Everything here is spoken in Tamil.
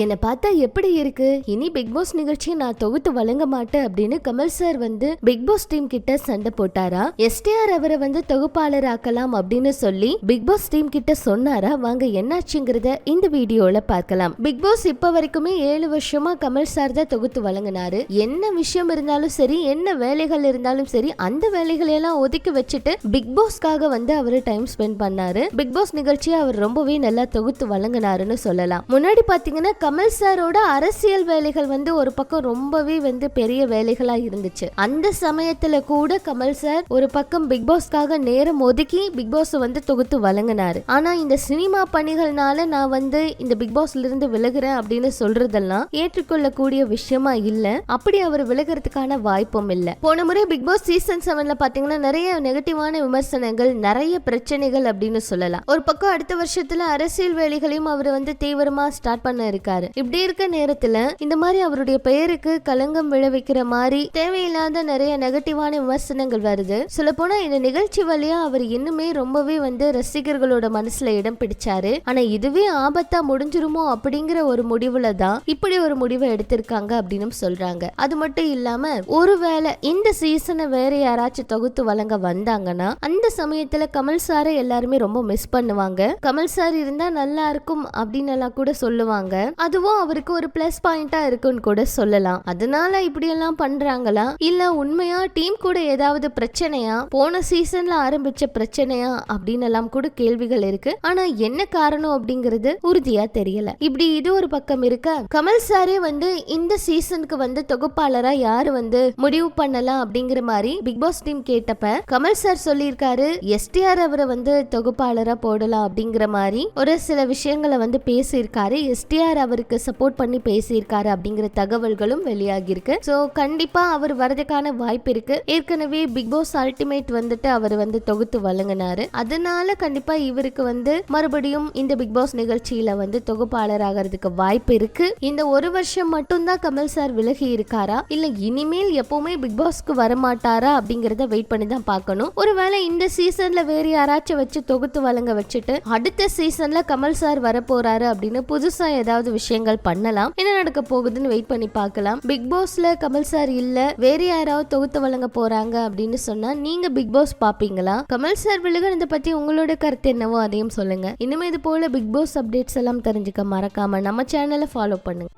என்னை பார்த்தா எப்படி இருக்கு? இனி பிக் பாஸ் நிகழ்ச்சியை நான் தொகுத்து வழங்க மாட்டேன் அப்படின்னு கமல் சார் வந்து பிக் பாஸ் டீம் கிட்ட சண்டை போட்டாரா? எஸ்டிஆர் அவரை வந்து தொகுப்பாளர் ஆக்கலாம் அப்படின்னு சொல்லி பிக் பாஸ் டீம் கிட்ட சொன்னாரா? வாங்க என்னாச்சுங்கிறத இந்த வீடியோல பார்க்கலாம். பிக் பாஸ் இப்ப வரைக்குமே ஏழு வருஷமா கமல் சார் தான் தொகுத்து வழங்கினாரு. என்ன விஷயம் இருந்தாலும் சரி என்ன வேலைகள் இருந்தாலும் சரி அந்த வேலைகளை எல்லாம் ஒதுக்கி வச்சுட்டு பிக் பாஸ்க்காக வந்து அவரு டைம் ஸ்பெண்ட் பண்ணாரு. பிக் பாஸ் நிகழ்ச்சியை அவர் ரொம்பவே நல்லா தொகுத்து வழங்கினாருன்னு சொல்லலாம். முன்னாடி பாத்தீங்கன்னா கமல் சாரோட அரசியல் வேலைகள் வந்து ஒரு பக்கம் ரொம்பவே வந்து பெரிய வேலைகளா இருந்துச்சு. அந்த சமயத்துல கூட கமல் சார் ஒரு பக்கம் பிக் பாஸ்க்காக நேரம் ஒதுக்கி பிக் பாஸ் வந்து தொகுத்து வழங்கினாரு. ஆனா இந்த சினிமா பணிகள்னால நான் வந்து இந்த பிக் பாஸ்ல இருந்து விலகுறேன் அப்படின்னு சொல்றதெல்லாம் ஏற்றுக்கொள்ளக்கூடிய விஷயமா இல்ல. அப்படி அவர் விலகிறதுக்கான வாய்ப்பும் இல்ல. போன முறை பிக் பாஸ் சீசன் செவன்ல பாத்தீங்கன்னா நிறைய நெகட்டிவான விமர்சனங்கள் நிறைய பிரச்சனைகள் அப்படின்னு சொல்லலாம். ஒரு பக்கம் அடுத்த வருஷத்துல அரசியல் வேலைகளையும் அவர் வந்து தீவிரமா ஸ்டார்ட் பண்ண இருக்காரு. இப்படி இருக்க நேரத்துல இந்த மாதிரி அவருடைய பெயருக்கு களங்கம் விளைவிக்கிற மாதிரி தேவையில்லாத நிறைய நெகட்டிவான விமர்சனங்கள் வருது. சொல்ல போனா இந்த நிகழ்ச்சி வழியா அவர் இன்னுமே ரொம்பவே வந்து ரசிகர்களோட மனசுல இடம் பிடிச்சாரு. ஆனா இதுவே ஆபத்தா முடிஞ்சிருமோ அப்படிங்கிற ஒரு முடிவுல தான் இப்படி ஒரு முடிவை எடுத்திருக்காங்க அப்படின்னு சொல்றாங்க. அது மட்டும் இல்லாம ஒருவேளை இந்த சீசனை வேற யாராச்சும் தொகுத்து வழங்க வந்தாங்கன்னா அந்த சமயத்துல கமல் சாரை எல்லாருமே ரொம்ப மிஸ் பண்ணுவாங்க. கமல் சார் இருந்தா நல்லா இருக்கும் அப்படின்னு எல்லாம் கூட சொல்லுவாங்க. அதுவும் அவருக்கு ஒரு பிளஸ் பாயிண்டா இருக்குன்னு கூட சொல்லலாம். அதனால இப்படி எல்லாம் பண்றாங்களா? இல்ல உண்மையா டீம் கூட ஏதாவது பிரச்சனையா? போன சீசன்ல ஆரம்பிச்ச பிரச்சனையா? அப்படின்னு எல்லாம் கூட கேள்விகள் இருக்கு. ஆனா என்ன காரணம் அப்படிங்கிறது உறுதியா தெரியல. இப்படி இது ஒரு பக்கம் இருக்க. கமல் சாரே வந்து இந்த சீசனுக்கு வந்து தொகுப்பாளரா யாரு வந்து முடிவு பண்ணலாம் அப்படிங்கிற மாதிரி பிக் பாஸ் டீம் கேட்டப்ப கமல் சார் சொல்லியிருக்காரு எஸ்டிஆர் அவரை வந்து தொகுப்பாளரா போடலாம் அப்படிங்கிற மாதிரி ஒரு சில விஷயங்களை வந்து பேசியிருக்காரு. எஸ்டிஆர் அவர் அவருக்கு சப்போர்ட் பண்ணி பேசியிருக்காரு அப்படிங்கிற தகவல்களும் வெளியாகிருக்கு ஸோ கண்டிப்பா அவர் வரதுக்கான வாய்ப்பு இருக்கு. ஏற்கனவே பிக் பாஸ் அல்டிமேட் வந்துட்டு அவர் வந்து தொகுத்து வழங்கினாரு. அதனால கண்டிப்பா இவருக்கு வந்து மறுபடியும் இந்த பிக் பாஸ் நிகழ்ச்சியில வந்து தொகுப்பாளர் ஆகிறதுக்கு வாய்ப்பு இருக்கு. இந்த ஒரு வருஷம் மட்டும்தான் கமல் சார் விலகி இருக்காரா? இல்ல இனிமேல் எப்பவுமே பிக் பாஸ்க்கு வரமாட்டாரா? அப்படிங்கறத வெயிட் பண்ணி தான் பார்க்கணும். ஒருவேளை இந்த சீசன்ல வேற யாராச்சும் வச்சு தொகுத்து வழங்க வச்சுட்டு அடுத்த சீசன்ல கமல் சார் வரப்போறாரு அப்படின்னு புதுசா ஏதாவது விஷயங்கள் பண்ணலாம். என்ன நடக்க போகுதுன்னு வெயிட் பண்ணி பார்க்கலாம். பிக் பாஸ்ல கமல் சார் இல்ல வேற யாராவது தொகுத்து வழங்க போறாங்க அப்படின்னு சொன்னா நீங்க பிக் பாஸ் பாப்பீங்களா கமல் சார் விழுகிறத பத்தி உங்களோட கருத்து என்னவோ அதையும் சொல்லுங்க. இனிமே இது போல பிக் பாஸ் அப்டேட்ஸ் எல்லாம் தெரிஞ்சுக்க மறக்காம நம்ம சேனலை ஃபாலோ பண்ணுங்க.